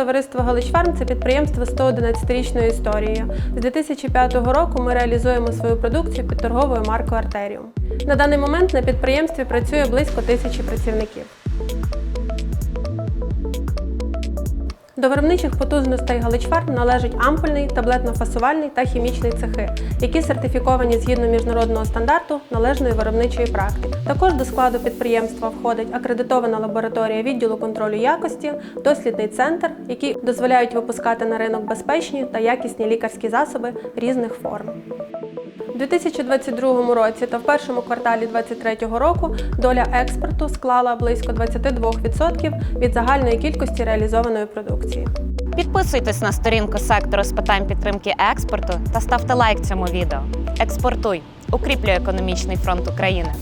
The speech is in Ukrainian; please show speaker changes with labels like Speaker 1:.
Speaker 1: товариство Галичфарм це підприємство 111-річною історією. З 2005 року ми реалізуємо свою продукцію під торговою маркою Артеріум. На даний момент на підприємстві працює близько тисячі працівників. До виробничих потужностей Галичфарм належать ампульний, таблетно-фасувальний та хімічний цехи, які сертифіковані згідно міжнародного стандарту належної виробничої практики. Також до складу підприємства входить акредитована лабораторія відділу контролю якості, дослідний центр, які дозволяють випускати на ринок безпечні та якісні лікарські засоби різних форм. У 2022 році та в першому кварталі 2023 року доля експорту склала близько 22% від загальної кількості реалізованої продукції.
Speaker 2: Підписуйтесь на сторінку сектору з питань підтримки експорту та ставте лайк цьому відео. Експортуй, укріплюй економічний фронт України.